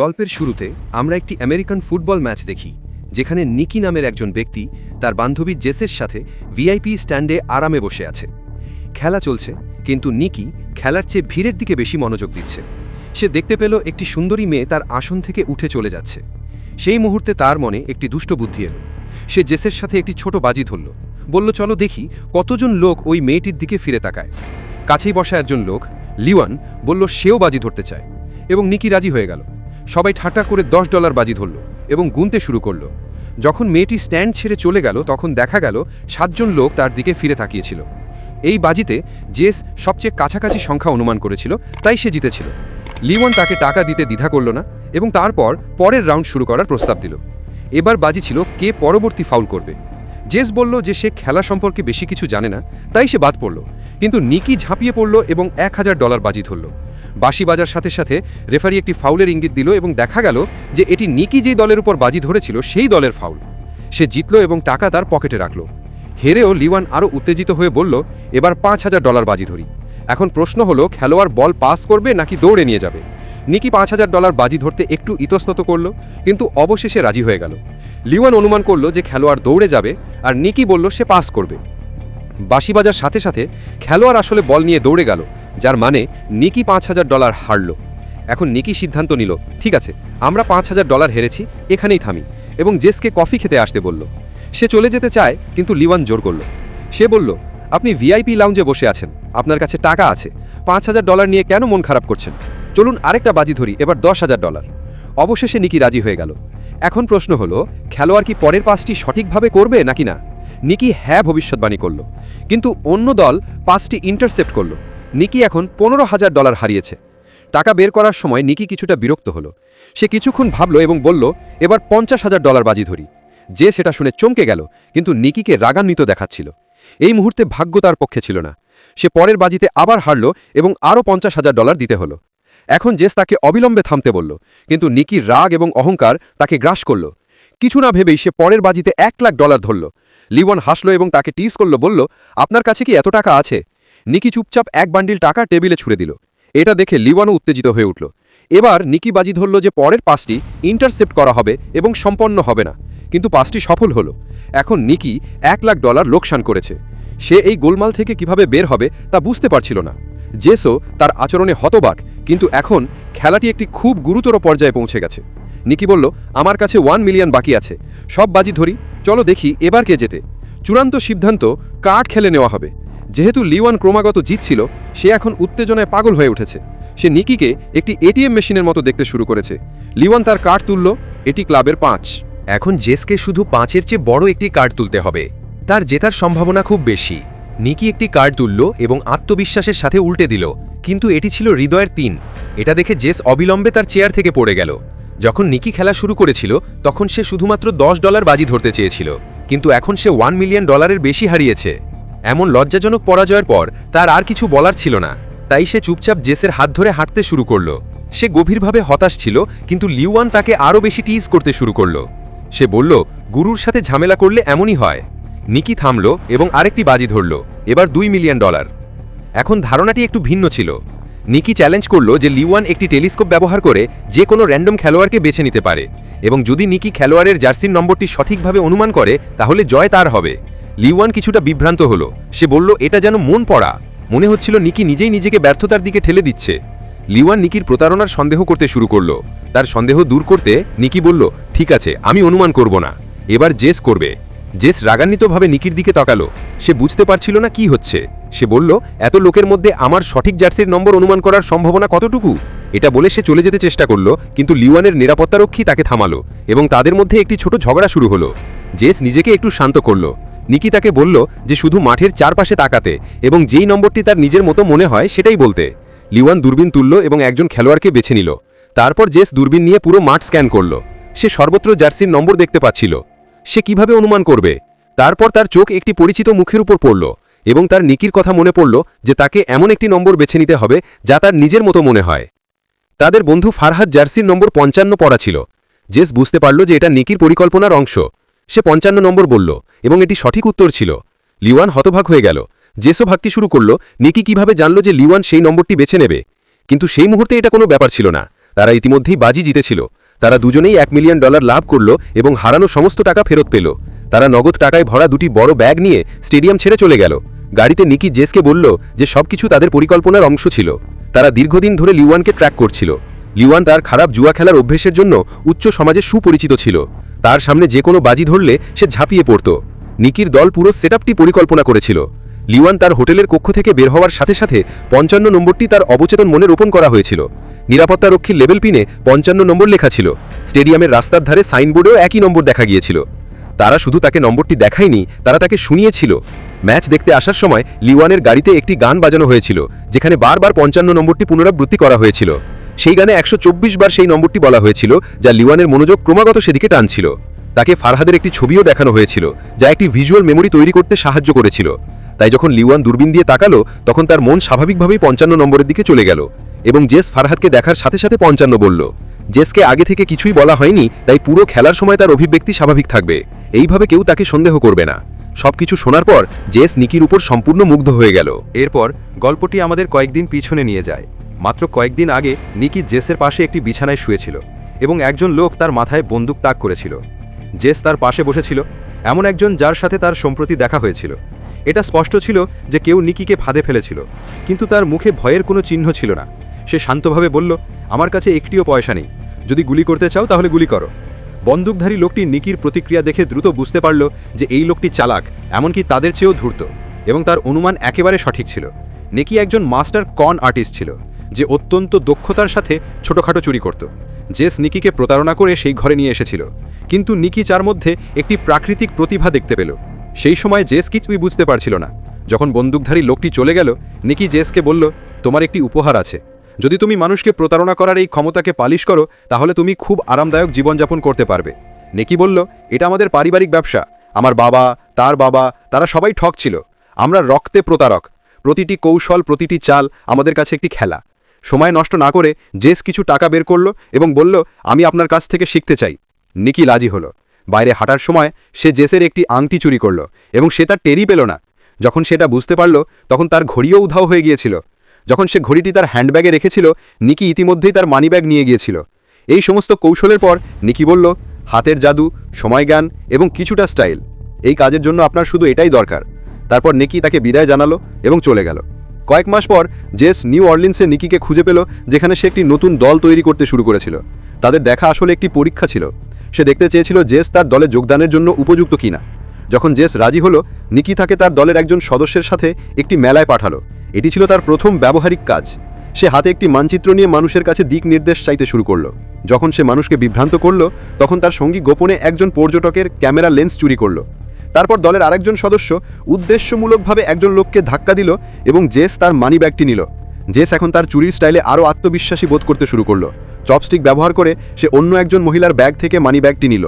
গল্পের শুরুতে আমরা একটি আমেরিকান ফুটবল ম্যাচ দেখি, যেখানে নিকি নামের একজন ব্যক্তি তার বান্ধবী জেসের সাথে ভিআইপি স্ট্যান্ডে আরামে বসে আছে। খেলা চলছে, কিন্তু নিকি খেলার চেয়ে ভিড়ের দিকে বেশি মনোযোগ দিচ্ছে। সে দেখতে পেল একটি সুন্দরী মেয়ে তার আসন থেকে উঠে চলে যাচ্ছে। সেই মুহূর্তে তার মনে একটি দুষ্ট বুদ্ধি এলো। সে জেসের সাথে একটি ছোট বাজি ধরল। বলল, চলো দেখি কতজন লোক ওই মেয়েটির দিকে ফিরে তাকায়। কাছেই বসা একজন লোক, লিওয়ান, বলল, সেও বাজি ধরতে চায়। এবং নিকি রাজি হয়ে গেল। সবাই ঠাট্টা করে দশ ডলার বাজি ধরল এবং গুনতে শুরু করল। যখন মেয়েটি স্ট্যান্ড ছেড়ে চলে গেল, তখন দেখা গেল সাতজন লোক তার দিকে ফিরে তাকিয়েছিল। এই বাজিতে জেস সবচেয়ে কাছাকাছি সংখ্যা অনুমান করেছিল, তাই সে জিতেছিল। লিওয়ান তাকে টাকা দিতে দ্বিধা করল না এবং তারপর পরের রাউন্ড শুরু করার প্রস্তাব দিল। এবার বাজি ছিল কে পরবর্তী ফাউল করবে। জেস বলল যে সে খেলা সম্পর্কে বেশি কিছু জানে না, তাই সে বাদ পড়ল। কিন্তু নিকি ঝাঁপিয়ে পড়ল এবং এক হাজার ডলার বাজি ধরল। বাঁশি বাজার সাথে সাথে রেফারি একটি ফাউলের ইঙ্গিত দিল এবং দেখা গেল যে এটি নিকি যেই দলের উপর বাজি ধরেছিল, সেই দলের ফাউল। সে জিতল এবং টাকা তার পকেটে রাখল। হেরেও লিওয়ান আরও উত্তেজিত হয়ে বলল, এবার পাঁচ হাজার ডলার বাজি ধরি। এখন প্রশ্ন হলো, খেলোয়াড় বল পাস করবে নাকি দৌড়ে নিয়ে যাবে? নিকি পাঁচ হাজার ডলার বাজি ধরতে একটু ইতস্তত করল, কিন্তু অবশেষে রাজি হয়ে গেল। লিওয়ান অনুমান করল যে খেলোয়াড় দৌড়ে যাবে, আর নিকি বলল সে পাস করবে। বাঁশি বাজার সাথে সাথে খেলোয়াড় আসলে বল নিয়ে দৌড়ে গেল যার মানে নিকি পাঁচ হাজার ডলার হারল। এখন নিকি সিদ্ধান্ত নিল, ঠিক আছে, আমরা পাঁচ হাজার ডলার হেরেছি, এখানেই থামি। এবং জেসকে কফি খেতে আসতে বলল। সে চলে যেতে চায়, কিন্তু লিওয়ান জোর করল। সে বলল, আপনি ভিআইপি লাউঞ্জে বসে আছেন, আপনার কাছে টাকা আছে। পাঁচ হাজার ডলার নিয়ে কেন মন খারাপ করছেন? চলুন আরেকটা বাজি ধরি, এবার দশ হাজার ডলার। অবশেষে নিকি রাজি হয়ে গেল। এখন প্রশ্ন হলো, খেলোয়াড় কি পরের পাঁচটি সঠিকভাবে করবে নাকি না? নিকি হ্যাঁ ভবিষ্যৎবাণী করল। কিন্তু অন্য দল পাঁচটি ইন্টারসেপ্ট করল। নিকি এখন পনেরো হাজার ডলার হারিয়েছে। টাকা বের করার সময় নিকি কিছুটা বিরক্ত হলো। সে কিছুক্ষণ ভাবল এবং বলল, এবার পঞ্চাশ হাজার ডলার বাজি ধরি। যে সেটা শুনে চমকে গেল, কিন্তু নিকিকে রাগান্বিত দেখাচ্ছিল। এই মুহূর্তে ভাগ্য তার পক্ষে ছিল না। সে পরের বাজিতে আবার হারল এবং আরও পঞ্চাশ হাজার ডলার দিতে হলো। এখন জেস তাকে অবিলম্বে থামতে বলল, কিন্তু নিকির রাগ এবং অহংকার তাকে গ্রাস করল। কিছু না ভেবেই সে পরের বাজিতে এক লাখ ডলার ধরল। লিওয়ান হাসল এবং তাকে টিস করল, বলল, আপনার কাছে কি এত টাকা আছে? নিকি চুপচাপ এক বান্ডিল টাকা টেবিলে ছুড়ে দিল। এটা দেখে লিওয়ানও উত্তেজিত হয়ে উঠল। এবার নিকি বাজি ধরল যে পরের পাসটি ইন্টারসেপ্ট করা হবে এবং সম্পন্ন হবে না। কিন্তু পাসটি সফল হলো। এখন নিকি এক লাখ ডলার লোকসান করেছে। সে এই গোলমাল থেকে কীভাবে বের হবে তা বুঝতে পারছিল না। জেসো তার আচরণে হতবাক, কিন্তু এখন খেলাটি একটি খুব গুরুতর পর্যায়ে পৌঁছে গেছে। নিকি বলল, আমার কাছে ওয়ান মিলিয়ন বাকি আছে। সব বাজি ধরি। চলো দেখি এবার কে যেতে চূড়ান্ত সিদ্ধান্ত কার্ড খেলে নেওয়া হবে। যেহেতু লিওয়ান ক্রমাগত জিতছিল, সে এখন উত্তেজনায় পাগল হয়ে উঠেছে। সে নিকিকে একটি এটিএম মেশিনের মতো দেখতে শুরু করেছে। লিওয়ান তার কার্ড তুলল, এটি ক্লাবের পাঁচ। এখন জেসকে শুধু পাঁচের চেয়ে বড় একটি কার্ড তুলতে হবে। তার জেতার সম্ভাবনা খুব বেশি। নিকি একটি কার্ড তুলল এবং আত্মবিশ্বাসের সাথে উল্টে দিল, কিন্তু এটি ছিল হৃদয়ের তিন। এটা দেখে জেস অবিলম্বে তার চেয়ার থেকে পড়ে গেল। যখন নিকি খেলা শুরু করেছিল, তখন সে শুধুমাত্র দশ ডলার বাজি ধরতে চেয়েছিল, কিন্তু এখন সে ওয়ান মিলিয়ন ডলারের বেশি হারিয়েছে। এমন লজ্জাজনক পরাজয়ের পর তার আর কিছু বলার ছিল না। তাই সে চুপচাপ জেসের হাত ধরে হাঁটতে শুরু করল। সে গভীরভাবে হতাশ ছিল, কিন্তু লিওয়ান তাকে আরও বেশি টিজ করতে শুরু করল। সে বলল, গুরুর সাথে ঝামেলা করলে এমনই হয়। নিকি থামল এবং আরেকটি বাজি ধরল, এবার দুই মিলিয়ন ডলার। এখন ধারণাটি একটু ভিন্ন ছিল। নিকি চ্যালেঞ্জ করল যে লিওয়ান একটি টেলিস্কোপ ব্যবহার করে যে কোনো র্যান্ডম খেলোয়াড়কে বেছে নিতে পারে এবং যদি নিকি খেলোয়াড়ের জার্সির নম্বরটি সঠিকভাবে অনুমান করে, তাহলে জয় তার হবে। লিওয়ান কিছুটা বিভ্রান্ত হলো। সে বলল, এটা যেন মন পড়া। মনে হচ্ছিল নিকি নিজেই নিজেকে ব্যর্থতার দিকে ঠেলে দিচ্ছে। লিওয়ান নিকির প্রতারণার সন্দেহ করতে শুরু করল। তার সন্দেহ দূর করতে নিকি বলল, ঠিক আছে, আমি অনুমান করব না। এবার জেস করবে। জেস রাগান্বিতভাবে নিকির দিকে তাকালো। সে বুঝতে পারছিল না কি হচ্ছে। সে বলল, এত লোকের মধ্যে আমার সঠিক জার্সির নম্বর অনুমান করার সম্ভাবনা কতটুকু? এটা বলে সে চলে যেতে চেষ্টা করল, কিন্তু লিওয়ানের নিরাপত্তারক্ষী তাকে থামালো এবং তাদের মধ্যে একটি ছোট ঝগড়া শুরু হলো। জেস নিজেকে একটু শান্ত করল। নিকি তাকে বলল যে শুধু মাঠের চারপাশে তাকাতে এবং যেই নম্বরটি তার নিজের মতো মনে হয় সেটাই বলতে। লিওয়ান দূরবীন তুলল এবং একজন খেলোয়াড়কে বেছে নিল। তারপর জেস দূরবীন নিয়ে পুরো মাঠ স্ক্যান করল। সে সর্বত্র জার্সির নম্বর দেখতে পাচ্ছিল। সে কীভাবে অনুমান করবে? তারপর তার চোখ একটি পরিচিত মুখের উপর পড়ল এবং তার নিকির কথা মনে পড়ল যে তাকে এমন একটি নম্বর বেছে নিতে হবে যা তার নিজের মতো মনে হয়। তাদের বন্ধু ফারহাদ জার্সির নম্বর পঞ্চান্ন পড়া ছিল। জেস বুঝতে পারল যে এটা নিকির পরিকল্পনার অংশ। সে পঞ্চান্ন নম্বর বলল, এবং এটি সঠিক উত্তর ছিল। লিওয়ান হতভাগ হয়ে গেল। জেসও ভাগটি শুরু করল, নিকি কীভাবে জানল যে লিওয়ান সেই নম্বরটি বেছে নেবে। কিন্তু সেই মুহূর্তে এটা কোনো ব্যাপার ছিল না। তারা ইতিমধ্যেই বাজি জিতেছিল। তারা দুজনেই এক মিলিয়ন ডলার লাভ করল এবং হারানো সমস্ত টাকা ফেরত পেল। তারা নগদ টাকায় ভরা দুটি বড় ব্যাগ নিয়ে স্টেডিয়াম ছেড়ে চলে গেল। গাড়িতে নিকি জেসকে বলল যে সবকিছু তাদের পরিকল্পনার অংশ ছিল। তারা দীর্ঘদিন ধরে লিওয়ানকে ট্র্যাক করছিল। লিওয়ান তার খারাপ জুয়া খেলার অভ্যেসের জন্য উচ্চ সমাজে সুপরিচিত ছিল। তার সামনে যে কোনো বাজি ধরলে সে ঝাঁপিয়ে পড়ত। নিকির দল পুরো সেটআপটি পরিকল্পনা করেছিল। লিওয়ান তার হোটেলের কক্ষ থেকে বের হওয়ার সাথে সাথে পঞ্চান্ন নম্বরটি তার অবচেতন মনে রোপণ করা হয়েছিল। নিরাপত্তারক্ষীর লেভেল পিনে পঞ্চান্ন নম্বর লেখা ছিল। স্টেডিয়ামের রাস্তার ধারে সাইনবোর্ডেও একই নম্বর দেখা গিয়েছিল। তারা শুধু তাকে নম্বরটি দেখায়নি, তারা তাকে শুনিয়েছিল। ম্যাচ দেখতে আসার সময় লিওয়ানের গাড়িতে একটি গান বাজানো হয়েছিল, যেখানে বারবার পঞ্চান্ন নম্বরটি পুনরাবৃত্তি করা হয়েছিল। সেই গানে একশো চব্বিশ বার সেই নম্বরটি বলা হয়েছিল, যা লিওয়ানের মনোযোগ ক্রমাগত সেদিকে টানছিল। তাকে ফারহাদের একটি ছবিও দেখানো হয়েছিল, যা একটি ভিজুয়াল মেমোরি তৈরি করতে সাহায্য করেছিল। তাই যখন লিওয়ান দূরবীন দিয়ে তাকালো, তখন তার মন স্বাভাবিকভাবেই পঞ্চান্ন নম্বরের দিকে চলে গেল এবং জেস ফারহাদকে দেখার সাথে সাথে পঞ্চান্ন বলল, জেসকে আগে থেকে কিছুই বলা হয়নি, তাই পুরো খেলার সময় তার অভিব্যক্তি স্বাভাবিক থাকবে। এইভাবে কেউ তাকে সন্দেহ করবে না। সবকিছু শোনার পর জেস নিকির উপর সম্পূর্ণ মুগ্ধ হয়ে গেল। এরপর গল্পটি আমাদের কয়েকদিন পিছনে নিয়ে যায়। মাত্র কয়েকদিন আগে নিকি জেসের পাশে একটি বিছানায় শুয়েছিল এবং একজন লোক তার মাথায় বন্দুক তাক করেছিল। জেস তার পাশে বসেছিল, এমন একজন যার সাথে তার সম্প্রতি দেখা হয়েছিল। এটা স্পষ্ট ছিল যে কেউ নিকিকে ফাঁদে ফেলেছিল, কিন্তু তার মুখে ভয়ের কোনো চিহ্ন ছিল না। সে শান্তভাবে বলল, আমার কাছে একটিও পয়সা নেই। যদি গুলি করতে চাও তাহলে গুলি করো। বন্দুকধারী লোকটি নিকির প্রতিক্রিয়া দেখে দ্রুত বুঝতে পারল যে এই লোকটি চালাক, এমনকি তাদের চেয়েও ধূর্ত, এবং তার অনুমান একেবারে সঠিক ছিল। নিকি একজন মাস্টার কন আর্টিস্ট ছিল, যে অত্যন্ত দক্ষতার সাথে ছোটোখাটো চুরি করত। জেস নিকিকে প্রতারণা করে সেই ঘরে নিয়ে এসেছিল। কিন্তু নিকি যার মধ্যে একটি প্রাকৃতিক প্রতিভা দেখতে পেল। সেই সময় জেস কিছুই বুঝতে পারছিল না। যখন বন্দুকধারী লোকটি চলে গেল, নিকি জেসকে বলল, তোমার একটি উপহার আছে। যদি তুমি মানুষকে প্রতারণা করার এই ক্ষমতাকে পালিশ করো, তাহলে তুমি খুব আরামদায়ক জীবনযাপন করতে পারবে। নেকি বলল, এটা আমাদের পারিবারিক ব্যবসা। আমার বাবা, তার বাবা, তারা সবাই ঠক ছিল। আমরা রক্তে প্রতারক। প্রতিটি কৌশল, প্রতিটি চাল আমাদের কাছে একটি খেলা। সময় নষ্ট না করে জেস কিছু টাকা বের করল এবং বলল, আমি আপনার কাছ থেকে শিখতে চাই। নিকি লাজি হলো। বাইরে হাঁটার সময় সে জেসের একটি আংটি চুরি করল এবং সে তার টেরি পেল না। যখন সেটা বুঝতে পারল, তখন তার ঘড়িও উধাও হয়ে গিয়েছিল। যখন সে ঘড়িটি তার হ্যান্ডব্যাগে রেখেছিল, নিকি ইতিমধ্যেই তার মানিব্যাগ নিয়ে গিয়েছিল। এই সমস্ত কৌশলের পর নিকি বলল, হাতের জাদু, সময়জ্ঞান এবং কিছুটা স্টাইল। এই কাজের জন্য আপনার শুধু এটাই দরকার। তারপর নিকি তাকে বিদায় জানালো এবং চলে গেল। কয়েক মাস পর জেস নিউ অর্লিন্সে নিকিকে খুঁজে পেল, যেখানে সে একটি নতুন দল তৈরি করতে শুরু করেছিল। তাদের দেখা আসলে একটি পরীক্ষা ছিল। সে দেখতে চেয়েছিল জেস তার দলে যোগদানের জন্য উপযুক্ত কিনা। যখন জেস রাজি হলো, নিকি তাকে তার দলের একজন সদস্যের সাথে একটি মেলায় পাঠালো। এটি ছিল তার প্রথম ব্যবহারিক কাজ। সে হাতে একটি মানচিত্র নিয়ে মানুষের কাছে দিক নির্দেশ চাইতে শুরু করল। যখন সে মানুষকে বিভ্রান্ত করল, তখন তার সঙ্গী গোপনে একজন পর্যটকের ক্যামেরা লেন্স চুরি করল। তারপর দলের আরেকজন সদস্য উদ্দেশ্যমূলকভাবে একজন লোককে ধাক্কা দিল এবং জেস তার মানি ব্যাগটি নিল। জেস এখন তার চুরির স্টাইলে আরও আত্মবিশ্বাসী বোধ করতে শুরু করল। চপস্টিক ব্যবহার করে সে অন্য একজন মহিলার ব্যাগ থেকে মানি ব্যাগটি নিল।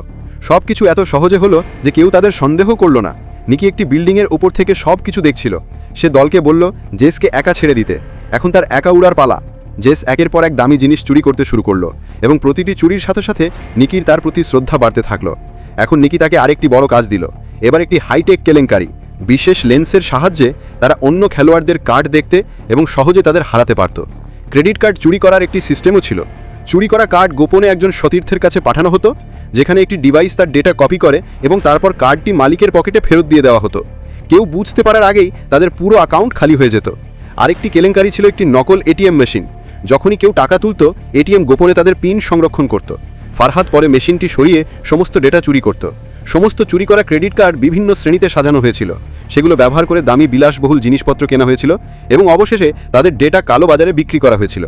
সব কিছু এত সহজে হলো যে কেউ তাদের সন্দেহ করল না। নিকি একটি বিল্ডিংয়ের উপর থেকে সব কিছু দেখছিল। সে দলকে বলল, জেসকে একা ছেড়ে দিতে। এখন তার একা উড়ার পালা। জেস একের পর এক দামি জিনিস চুরি করতে শুরু করল এবং প্রতিটি চুরির সাথে সাথে নিকির তার প্রতি শ্রদ্ধা বাড়তে থাকল। এখন নিকি তাকে আরেকটি বড় কাজ দিল। এবার একটি হাইটেক কেলেঙ্কারি। বিশেষ লেন্সের সাহায্যে তারা অন্য খেলোয়াড়দের কার্ড দেখতে এবং সহজে তাদের হারাতে পারত। ক্রেডিট কার্ড চুরি করার একটি সিস্টেমও ছিল। চুরি করা কার্ড গোপনে একজন সতীর্থের কাছে পাঠানো হতো, যেখানে একটি ডিভাইস তার ডেটা কপি করে এবং তারপর কার্ডটি মালিকের পকেটে ফেরত দিয়ে দেওয়া হতো। কেউ বুঝতে পারার আগেই তাদের পুরো অ্যাকাউন্ট খালি হয়ে যেত। আরেকটি কেলেঙ্কারি ছিল একটি নকল এটিএম মেশিন যখনই কেউ টাকা তুলত এটিএম গোপনে তাদের পিন সংরক্ষণ করত। ফারহাদ পরে মেশিনটি সরিয়ে সমস্ত ডেটা চুরি করত। সমস্ত চুরি করা ক্রেডিট কার্ড বিভিন্ন শ্রেণীতে সাজানো হয়েছিল। সেগুলো ব্যবহার করে দামি বিলাসবহুল জিনিসপত্র কেনা হয়েছিল এবং অবশেষে তাদের ডেটা কালো বাজারে বিক্রি করা হয়েছিল।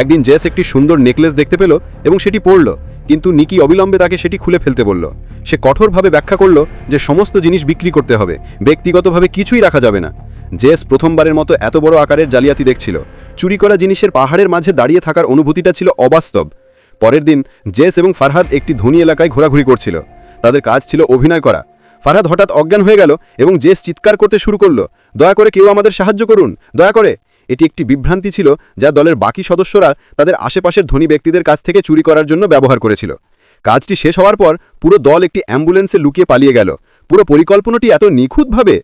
একদিন জেস একটি সুন্দর নেকলেস দেখতে পেল এবং সেটি পড়ল, কিন্তু নিকি অবিলম্বে তাকে সেটি খুলে ফেলতে বলল। সে কঠোরভাবে ব্যাখ্যা করল যে সমস্ত জিনিস বিক্রি করতে হবে, ব্যক্তিগতভাবে কিছুই রাখা যাবে না। জেস প্রথমবারের মতো এত বড় আকারের জালিয়াতি দেখছিল। চুরি করা জিনিসের পাহাড়ের মাঝে দাঁড়িয়ে থাকার অনুভূতিটা ছিল অবাস্তব। পরের দিন জেস এবং ফারহাদ একটি ধনী এলাকায় ঘোরাঘুরি করছিল। তাদের কাজ ছিল অভিনয় করা। ফারহাদ হঠাৎ অজ্ঞান হয়ে গেল এবং জেস চিৎকার করতে শুরু করল, দয়া করে কেউ আমাদের সাহায্য করুন, দয়া করে। এটি একটি বিভ্রান্তি ছিল যা দলের বাকি সদস্যরা তাদের আশেপাশের ধনী ব্যক্তিদের কাছ থেকে চুরি করার জন্য ব্যবহার করেছিল। কাজটি শেষ হওয়ার পর পুরো দল একটি অ্যাম্বুলেন্সে লুকিয়ে পালিয়ে গেল। পুরো পরিকল্পনাটি এত নিখুঁতভাবে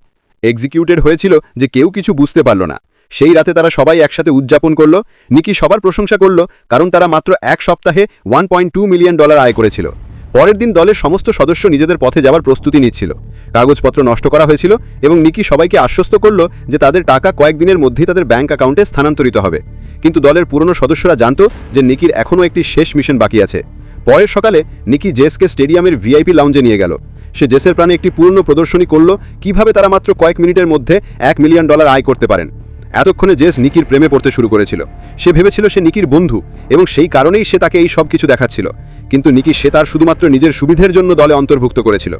এক্সিকিউটেড হয়েছিল যে কেউ কিছু বুঝতে পারল না। সেই রাতে তারা সবাই একসাথে উদযাপন করল। নিকি সবার প্রশংসা করল, কারণ তারা মাত্র এক সপ্তাহে ওয়ান মিলিয়ন ডলার আয় করেছিল। পরের দিন দলের সমস্ত সদস্য নিজেদের পথে যাওয়ার প্রস্তুতি নিচ্ছিল। কাগজপত্র নষ্ট করা হয়েছিল এবং নিকি সবাইকে আশ্বস্ত করল যে তাদের টাকা কয়েকদিনের মধ্যেই তাদের ব্যাংক অ্যাকাউন্টে স্থানান্তরিত হবে। কিন্তু দলের পুরনো সদস্যরা জানত যে নিকির এখনও একটি শেষ মিশন বাকি আছে। পরের সকালে নিকি জেসকে স্টেডিয়ামের ভিআইপি লাউঞ্জে নিয়ে গেল। সে জেসের প্রাণে একটি পূর্ণ প্রদর্শনী করল কীভাবে তারা মাত্র কয়েক মিনিটের মধ্যে এক মিলিয়ন ডলার আয় করতে পারেন। এতক্ষণে জেস নিকির প্রেমে পড়তে শুরু করেছিল। সে ভেবেছিল সে নিকির বন্ধু এবং সেই কারণেই সে তাকে এই সব কিছু দেখাচ্ছিল। কিন্তু নিকি সে তার শুধুমাত্র নিজের সুবিধের জন্য দলে অন্তর্ভুক্ত করেছিল।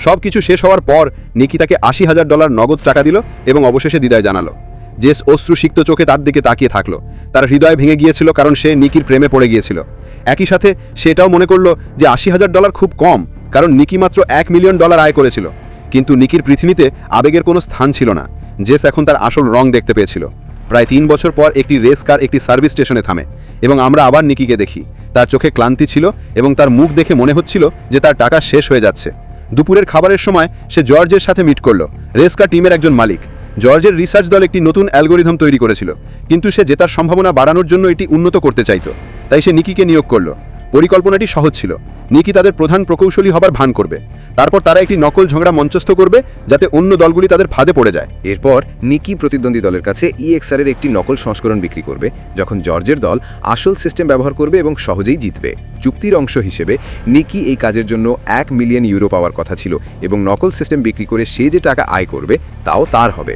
সব কিছু শেষ হওয়ার পর নিকি তাকে আশি হাজার ডলার নগদ টাকা দিল এবং অবশেষে দিদায় জানালো। জেস অশ্রুসিক্ত চোখে তার দিকে তাকিয়ে থাকল। তার হৃদয় ভেঙে গিয়েছিল কারণ সে নিকির প্রেমে পড়ে গিয়েছিল। একই সাথে সেটাও মনে করল যে আশি হাজার ডলার খুব কম, কারণ নিকি মাত্র এক মিলিয়ন ডলার আয় করেছিল। কিন্তু নিকির পৃথিবীতে আবেগের কোনো স্থান ছিল না। জেস এখন তার আসল রং দেখতে পেয়েছিল। প্রায় তিন বছর পর একটি রেস কার একটি সার্ভিস স্টেশনে থামে এবং আমরা আবার নিকিকে দেখি। তার চোখে ক্লান্তি ছিল এবং তার মুখ দেখে মনে হচ্ছিল যে তার টাকা শেষ হয়ে যাচ্ছে। দুপুরের খাবারের সময় সে জর্জের সাথে মিট করল। রেসকা টিমের একজন মালিক। জর্জের রিসার্চ দল একটি নতুন অ্যালগোরিদম তৈরি করেছিল, কিন্তু সে জেতার সম্ভাবনা বাড়ানোর জন্য এটি উন্নত করতে চাইত। তাই সে নিকিকে নিয়োগ করল। পরিকল্পনাটি সহজ ছিল। নিকি তাদের প্রধান প্রকৌশলী হবার ভান করবে। তারপর তারা একটি নকল ঝগড়া মঞ্চস্থ করবে, যাতে অন্য দলগুলি তাদের ফাঁদে পড়ে যায়। এরপর নিকি প্রতিদ্বন্দ্বী দলের কাছে ইএক্সআর এর একটি নকল সংস্করণ বিক্রি করবে, যখন জর্জের দল আসল সিস্টেম ব্যবহার করবে এবং সহজেই জিতবে। চুক্তির অংশ হিসেবে নিকি এই কাজের জন্য এক মিলিয়ন ইউরো পাওয়ার কথা ছিল এবং নকল সিস্টেম বিক্রি করে সে যে টাকা আয় করবে, তাও তার হবে।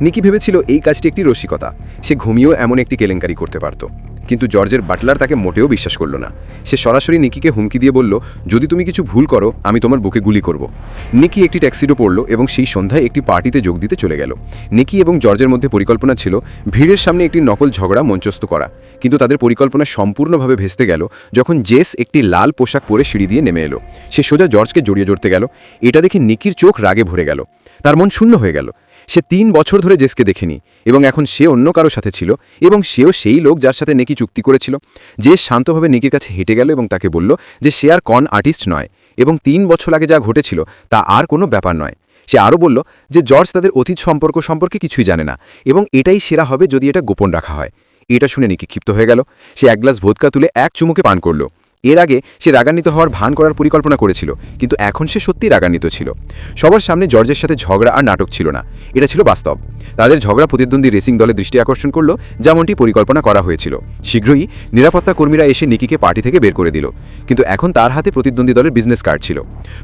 নিকি ভেবেছিল এই কাজটি একটি রসিকতা। সে ঘুমিয়েও এমন একটি কেলেঙ্কারি করতে পারত। কিন্তু জর্জের বাটলার তাকে মোটেও বিশ্বাস করল না। সে সরাসরি নিকিকে হুমকি দিয়ে বলল, যদি তুমি কিছু ভুল করো, আমি তোমার বুকে গুলি করব। নিকি একটি ট্যাক্সিডো পড়ল এবং সেই সন্ধ্যায় একটি পার্টিতে যোগ দিতে চলে গেল। নিকি এবং জর্জের মধ্যে পরিকল্পনা ছিল ভিড়ের সামনে একটি নকল ঝগড়া মঞ্চস্থ করা। কিন্তু তাদের পরিকল্পনা সম্পূর্ণভাবে ভেস্তে গেল যখন জেস একটি লাল পোশাক পরে সিঁড়ি দিয়ে নেমে এলো। সে সোজা জর্জকে জড়িয়ে জড়তে গেল। এটা দেখে নিকির চোখ রাগে ভরে গেল। তার মন শূন্য হয়ে গেল। সে তিন বছর ধরে জেসকে দেখেনি এবং এখন সে অন্য কারও সাথে ছিল এবং সেও সেই লোক যার সাথে নেকি চুক্তি করেছিল। যে শান্তভাবে নেকির কাছে হেঁটে গেল এবং তাকে বলল যে সে আর কন আর্টিস্ট নয় এবং তিন বছর আগে যা ঘটেছিল তা আর কোনো ব্যাপার নয়। সে আরও বলল যে জর্জ তাদের অতীত সম্পর্ক সম্পর্কে কিছুই জানে না এবং এটাই সেরা হবে যদি এটা গোপন রাখা হয়। এটা শুনে নিকি ক্ষিপ্ত হয়ে গেল। সে এক গ্লাস ভোদকা তুলে এক চুমুকে পান করল। এর আগে সে রাগান্বিত হওয়ার ভান করার পরিকল্পনা করেছিল, কিন্তু এখন সে সত্যি রাগান্বিত ছিল। সবার সামনে জর্জের সাথে ঝগড়া আর নাটক ছিল না। এটা ছিল বাস্তব। তাদের ঝগড়া প্রতিদ্বন্দ্বী রেসিং দলের দৃষ্টি আকর্ষণ করল, যেমনটি পরিকল্পনা করা হয়েছিল। শীঘ্রই নিরাপত্তা কর্মীরা এসে নিকিকে পার্টি থেকে বের করে দিল, কিন্তু এখন তার হাতে প্রতিদ্বন্দ্বী দলের বিজনেস কার্ড ছিল।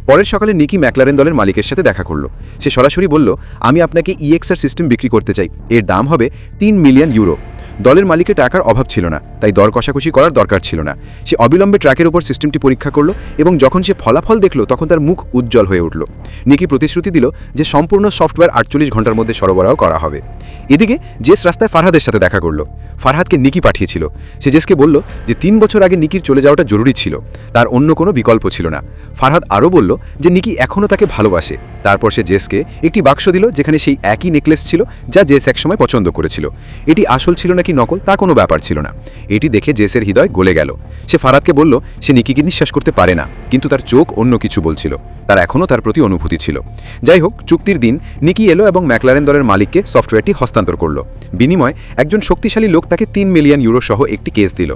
পরের সকালে নিকি ম্যাকলারেন দলের মালিকের সাথে দেখা করল। সে সরাসরি বলল, আমি আপনাকে ইএক্সআর সিস্টেম বিক্রি করতে চাই। এর দাম হবে তিন মিলিয়ন ইউরো। দলের মালিকের টাকার অভাব ছিল না, তাই দর কষাকষি করার দরকার ছিল না। সে অবিলম্বে ট্র্যাকের উপর সিস্টেমটি পরীক্ষা করল এবং যখন সে ফলাফল দেখল, তখন তার মুখ উজ্জ্বল হয়ে উঠল। নিকি প্রতিশ্রুতি দিল যে সম্পূর্ণ সফটওয়্যার আটচল্লিশ ঘণ্টার মধ্যে সরবরাহ করা হবে। এদিকে জেস রাস্তায় ফারহাদের সাথে দেখা করল। ফারহাদকে নিকি পাঠিয়েছিল। সে জেসকে বলল যে তিন বছর আগে নিকির চলে যাওয়াটা জরুরি ছিল, তার অন্য কোনো বিকল্প ছিল না। ফারহাদ আরও বলল যে নিকি এখনও তাকে ভালোবাসে। তারপর সে জেসকে একটি বাক্স দিল, যেখানে সেই একই নেকলেস ছিল, যা জেস একসময় পছন্দ করেছিল। এটি আসল ছিল নাকি নকল তা কোনো ব্যাপার ছিল না। এটি দেখে জেসের হৃদয় গলে গেল। সে ফারাদকে বলল, সে নিকিকে নিঃশ্বাস করতে পারে না, কিন্তু তার চোখ অন্য কিছু বলছিল। তার এখনও তার প্রতি অনুভূতি ছিল। যাই হোক, চুক্তির দিন নিকি এলো এবং ম্যাকলারেন দলের মালিককে সফটওয়্যারটি হস্তান্তর করল। বিনিময় একজন শক্তিশালী লোক তাকে তিন মিলিয়ন ইউরো সহ একটি কেস দিল।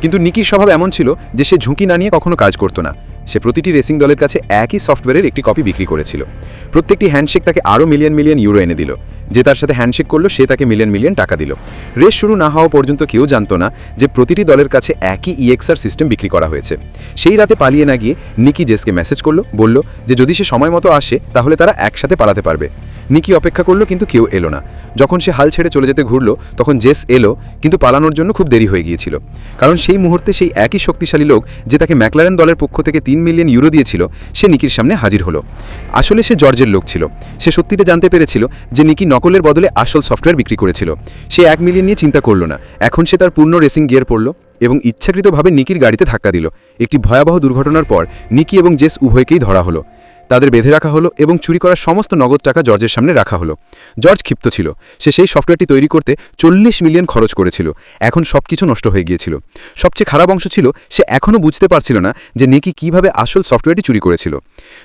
কিন্তু নিকির স্বভাব এমন ছিল যে সে ঝুঁকি না নিয়ে কখনো কাজ করতো না। সে প্রতিটি রেসিং দলের কাছে একই সফটওয়্যারের একটি কপি বিক্রি করেছিল। প্রত্যেকটি হ্যান্ডশেক তাকে আরও মিলিয়ন মিলিয়ন ইউরো এনে দিল। যে তার সাথে হ্যান্ডশেক করল, সে তাকে মিলিয়ন মিলিয়ন টাকা দিল। রেস শুরু না হওয়া পর্যন্ত কেউ জানতো না যে প্রতিটি দলের কাছে একই ইএক্সআর সিস্টেম বিক্রি করা হয়েছে। সেই রাতে পালিয়ে না গিয়ে নিকি জেসকে মেসেজ করল, বলল যে যদি সে সময় মতো আসে, তাহলে তারা একসাথে পালাতে পারবে। নিকি অপেক্ষা করল, কিন্তু কেউ এলো না। যখন সে হাল ছেড়ে চলে যেতে ঘুরলো, তখন জেস এলো, কিন্তু পালানোর জন্য খুব দেরি হয়ে গিয়েছিল। কারণ সেই মুহূর্তে সেই একই শক্তিশালী লোক যে তাকে ম্যাকলারেন দলের পক্ষ থেকে তিন মিলিয়ন ইউরো দিয়েছিল, সে নিকির সামনে হাজির হলো। আসলে সে জর্জের লোক ছিল। সে সত্যিটা জানতে পেরেছিল যে নিকি নকলের বদলে আসল সফটওয়্যার বিক্রি করেছিল। সে এক মিলিয়ন নিয়ে চিন্তা করল না। এখন সে তার পূর্ণ রেসিং গিয়ার পড়ল এবং ইচ্ছাকৃতভাবে নিকির গাড়িতে ধাক্কা দিল। একটি ভয়াবহ দুর্ঘটনার পর নিকি এবং জেস উভয়কেই ধরা হলো। তাদের বেঁধে রাখা হলো এবং চুরি করা সমস্ত নগদ টাকা জর্জের সামনে রাখা হলো। জর্জ ক্ষিপ্ত ছিল। সে সেই সফটওয়্যারটি তৈরি করতে চল্লিশ মিলিয়ন খরচ করেছিল। এখন সবকিছু নষ্ট হয়ে গিয়েছিল। সবচেয়ে খারাপ অংশ ছিল, সে এখনও বুঝতে পারছিল না যে নিকি কীভাবে আসল সফটওয়্যারটি চুরি করেছিল।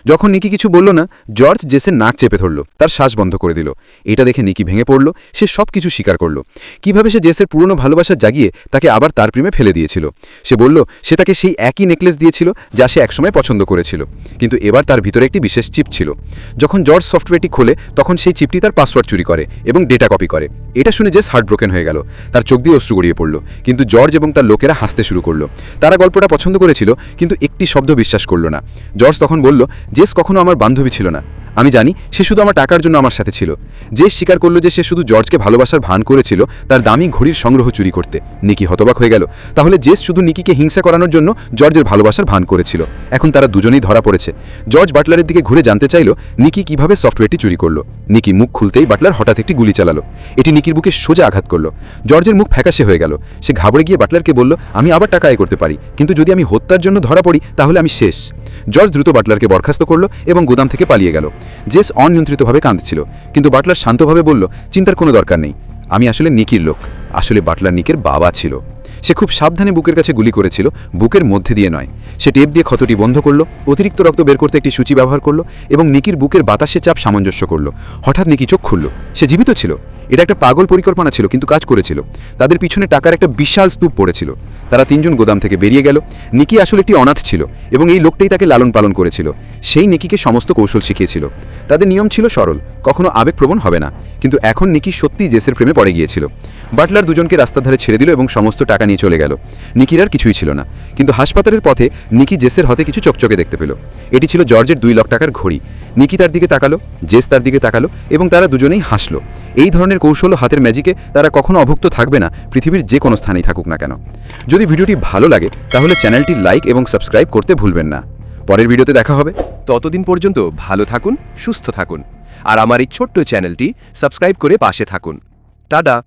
যখন নিকি কিছু বলল না, জর্জ জেসের নাক চেপে ধরল, তার শ্বাস বন্ধ করে দিল। এটা দেখে নিকি ভেঙে পড়ল, সে সব কিছু স্বীকার করল। কীভাবে সে জেসের পুরনো ভালোবাসা জাগিয়ে তাকে আবার তার প্রেমে ফেলে দিয়েছিল? সে বলল, সে তাকে সেই একই নেকলেস দিয়েছিল যা সে একসময় পছন্দ করেছিল। কিন্তু এবার তার ভিতরে একটি বিশেষ চিপ ছিল। যখন জর্জ সফটওয়্যারটি খোলে, তখন সেই চিপটি তার পাসওয়ার্ড চুরি করে এবং ডেটা কপি করে। এটা শুনে জেস হার্টব্রোকেন হয়ে গেল। তার চোখ দিয়ে অশ্রু গড়িয়ে পড়ল। কিন্তু জর্জ এবং তার লোকেরা হাসতে শুরু করল। তারা গল্পটা পছন্দ করেছিল, কিন্তু একটি শব্দ বিশ্বাস করল না। জর্জ তখন বলল, জেস কখনো আমার বান্ধবী ছিল না। আমি জানি, সে শুধু আমার টাকার জন্য আমার সাথে ছিল। জেস স্বীকার করল যে সে শুধু জর্জকে ভালোবাসার ভান করেছিল, তার দামি ঘড়ির সংগ্রহ চুরি করতে। নিকি হতবাক হয়ে গেল। তাহলে জেস শুধু নিকিকে হিংসা করানোর জন্য জর্জের ভালোবাসার ভান করেছিল। এখন তারা দুজনেই ধরা পড়েছে। জর্জ বাটলারের দিকে ঘুরে জানতে চাইল, নিকি কীভাবে সফটওয়্যারটি চুরি করল। নিকি মুখ খুলতেই বাটলার হঠাৎ একটি গুলি চালালো। এটি নিকির বুকে সোজা আঘাত করল। জর্জের মুখ ফ্যাকাশে হয়ে গেল। সে ঘাবড়ে গিয়ে বাটলারকে বলল, আমি আবার টাকা আয় করতে পারি, কিন্তু যদি আমি হত্যার জন্য ধরা পড়ি, তাহলে আমি শেষ। জর্জ দ্রুত বাটলারকে বরখাস্ত করল এবং গোদাম থেকে পালিয়ে গেল। জেস অনিয়ন্ত্রিতভাবে কাঁদছিল, কিন্তু বাটলার শান্তভাবে বলল, চিন্তার কোনো দরকার নেই। আমি আসলে নিকির লোক। আসলে বাটলার নিকের বাবা ছিল। সে খুব সাবধানে বুকের কাছে গুলি করেছিল, বুকের মধ্যে দিয়ে নয়। সে টেপ দিয়ে ক্ষতটি বন্ধ করল, অতিরিক্ত রক্ত বের করতে একটি সূচি ব্যবহার করল এবং নিকির বুকের বাতাসে চাপ সামঞ্জস্য করল। হঠাৎ নিকি চোখ খুলল। সে জীবিত ছিল। এটা একটা পাগল পরিকল্পনা ছিল, কিন্তু কাজ করেছিল। তাদের পিছনে টাকার একটা বিশাল স্তূপ পড়েছিল। তারা তিনজন গোদাম থেকে বেরিয়ে গেল। নিকি আসলে একটি অনাথ ছিল এবং এই লোকটাই তাকে লালন পালন করেছিল। সেই নিকিকে সমস্ত কৌশল শিখিয়েছিল। তাদের নিয়ম ছিল সরল, কখনো আবেগপ্রবণ হবে না। কিন্তু এখন নিকি সত্যিই জেসের প্রেমে পড়ে গিয়েছিল। বাটলার দুজনকে রাস্তার ধারে ছেড়ে দিল এবং সমস্ত টাকা নিয়ে চলে গেল। নিকির আর কিছুই ছিল না। কিন্তু হাসপাতালের পথে নিকি জেসের হাতে কিছু চকচকে দেখতে পেল। এটি ছিল জর্জের দুই লাখ টাকার ঘড়ি। নিকি তার দিকে তাকালো, জেস তার দিকে তাকালো এবং তারা দুজনেই হাসলো। এই ধরনের কৌশল হাতের ম্যাজিকে তারা কখনো অভুক্ত থাকবে না, পৃথিবীর যে কোনো স্থানেই থাকুক না কেন। যদি ভিডিওটি ভালো লাগে, তাহলে চ্যানেলটি লাইক এবং সাবস্ক্রাইব করতে ভুলবেন না। পরের ভিডিওতে দেখা হবে। ততদিন পর্যন্ত ভালো থাকুন, সুস্থ থাকুন। আর আমার এই ছোট্ট চ্যানেলটি সাবস্ক্রাইব করে পাশে থাকুন। টাটা।